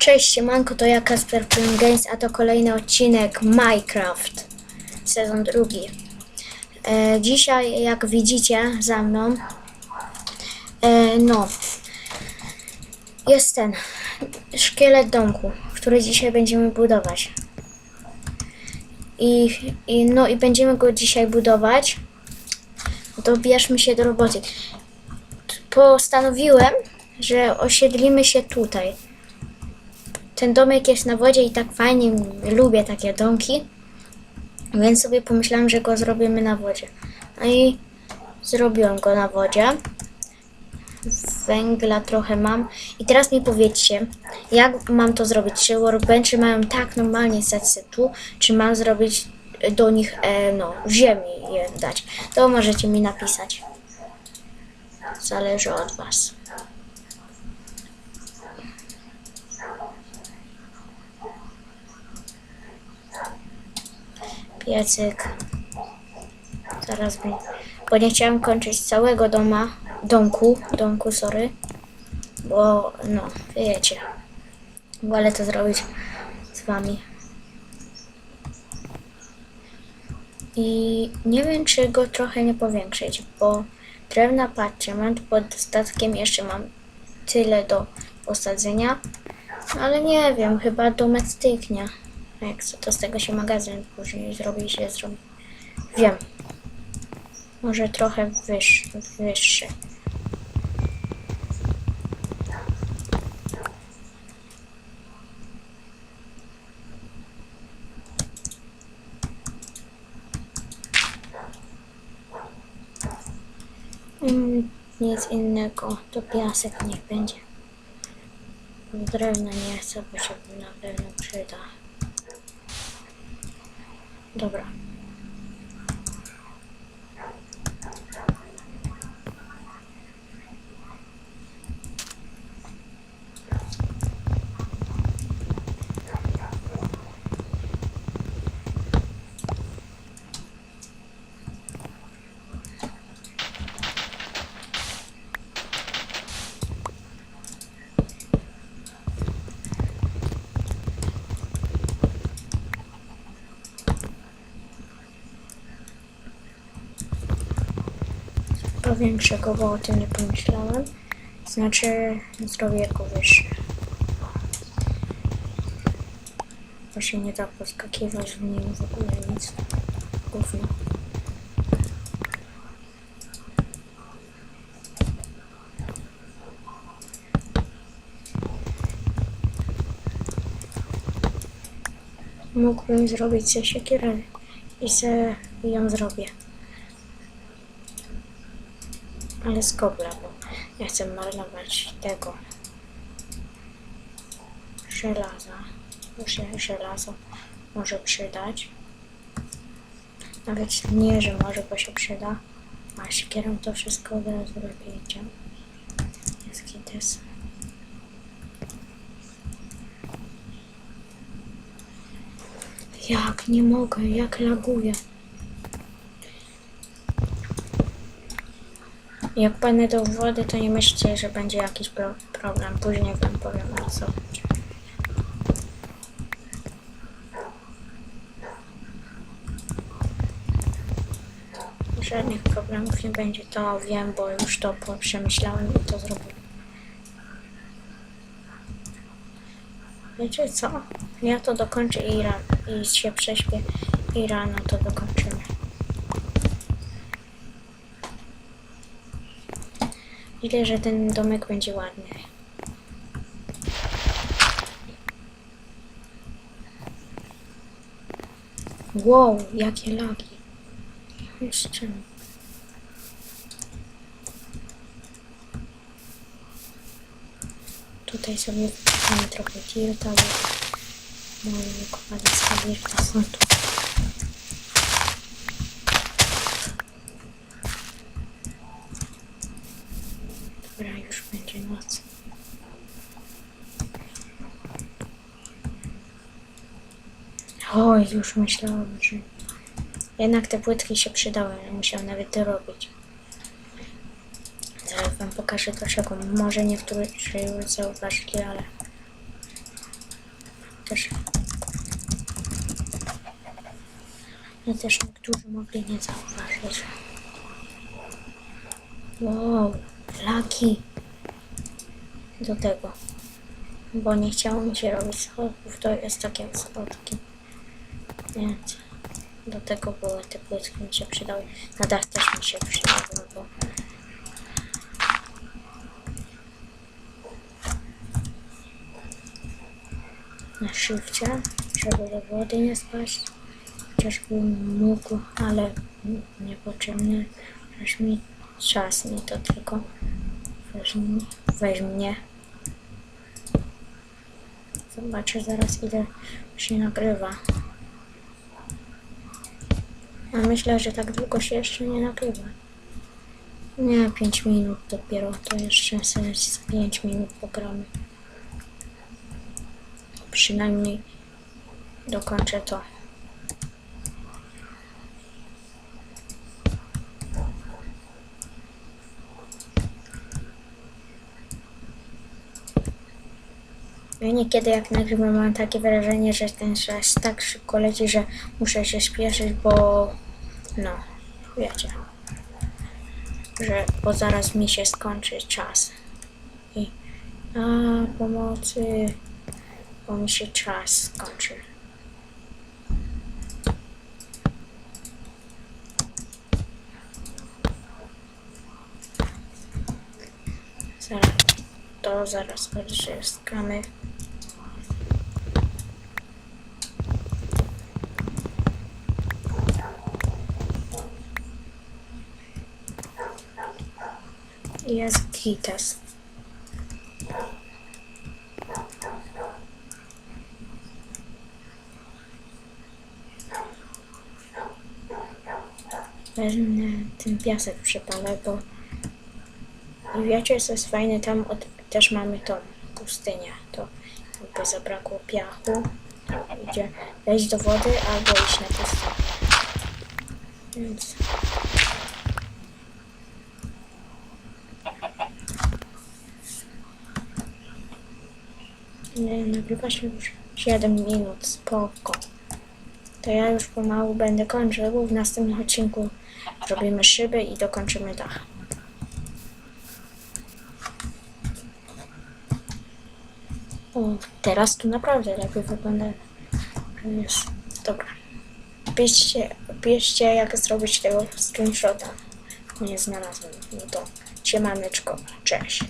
Cześć, siemanko, to ja Kasper Film Games, a to kolejny odcinek Minecraft, sezon drugi. E, dzisiaj, jak widzicie za mną, e, no, jest ten szkielet domku, który dzisiaj będziemy budować. I, i no i będziemy go dzisiaj budować. To bierzmy się do roboty. Postanowiłem, że osiedlimy się tutaj. Ten domek jest na wodzie i tak fajnie lubię takie domki. Więc sobie pomyślałem, że go zrobimy na wodzie. No i zrobiłem go na wodzie. Węgla trochę mam. I teraz mi powiedzcie, jak mam to zrobić? Czy workbenchy mają tak normalnie stać się tu, czy mam zrobić do nich, e, no, ziemi je dać? To możecie mi napisać. Zależy od was. Piecyk. Zaraz mi. Bo nie chciałem kończyć całego doma, domku, domku, sorry. Bo, no, wiecie. Wolę to zrobić z wami. I nie wiem, czy go trochę nie powiększyć, bo drewna, tu pod statkiem jeszcze mam tyle do posadzenia. Ale nie wiem, chyba domek styknie. Jak co, to z tego się magazyn później zrobi się zrobi. Wiem. Może trochę wyższy. wyższy. Mm, nic innego. To piasek niech będzie. Drewna nie chcę, bo się na pewno przyda. Dobra. Powiększę go, bo o tym nie pomyślałem. Znaczy, zrobię wyższy. Bo się nie da poskakiwać w nim w ogóle nic. Gówno. Mógłbym zrobić sobie siekierę i se ją zrobię. Ale z kobla, bo nie chcę marnować tego żelaza. Już się żelazo może przydać. Nawet nie, że może, bo się przyda. A siekierą to wszystko od razu lepiej idzie. Jest kites. Jak? Nie mogę, jak laguje. Jak będę do wody, to nie myślcie, że będzie jakiś pro problem. Później wam powiem co. Żadnych problemów nie będzie, to wiem, bo już to przemyślałem i to zrobiłem. Wiecie co? Ja to dokończę i, ran- i się prześpię i rano to dokończymy. Ile, że ten domek będzie ładny. Wow, jakie lagi. Jeszcze. Tutaj sobie wkładamy trochę dirta, bo moje wykopaliska dirta są. Dobra, już będzie noc. Oj, już myślałam, że jednak te płytki się przydały, nie musiałam nawet to robić. Zaraz wam pokażę dlaczego. Może niektórzy już zauważyli, ale też. No też niektórzy mogli nie zauważyć. Wow, laki. Do tego. Bo nie chciało mi się robić schodów, to jest takie schodki. Więc do tego były te płytki mi się przydały. Na dach też mi się przydały, no bo na szybcie, żeby do wody nie spaść. Chociażbym mógł, ale niepotrzebny. Weź mi czas, nie to tylko. Weź, weź mnie. Zobaczę zaraz ile się nagrywa. A myślę, że tak długo się jeszcze nie nagrywa. Nie, 5 minut dopiero, to jeszcze sobie z 5 minut pogramy. Przynajmniej dokończę to. Ja niekiedy jak nagrywam mam takie wrażenie, że ten czas tak szybko leci, że muszę się spieszyć, bo no, wiecie, że bo zaraz mi się skończy czas. I a pomocy, bo mi się czas skończy. Zaraz, to zaraz odzyskamy. Jest. Wezmę ten piasek przypalę, bo i wiecie co jest fajne, tam od, też mamy tą pustynię, to jakby zabrakło piachu, idzie wejść do wody albo iść na pustynię. Więc Nie, nagrywa się już 7 minut, spoko. To ja już pomału będę kończył, w następnym odcinku zrobimy szyby i dokończymy dach. O, teraz tu naprawdę lepiej wygląda. Jest. Dobra. Piszcie, piszcie jak zrobić tego screenshota. Nie znalazłem. No to siemaneczko. Cześć.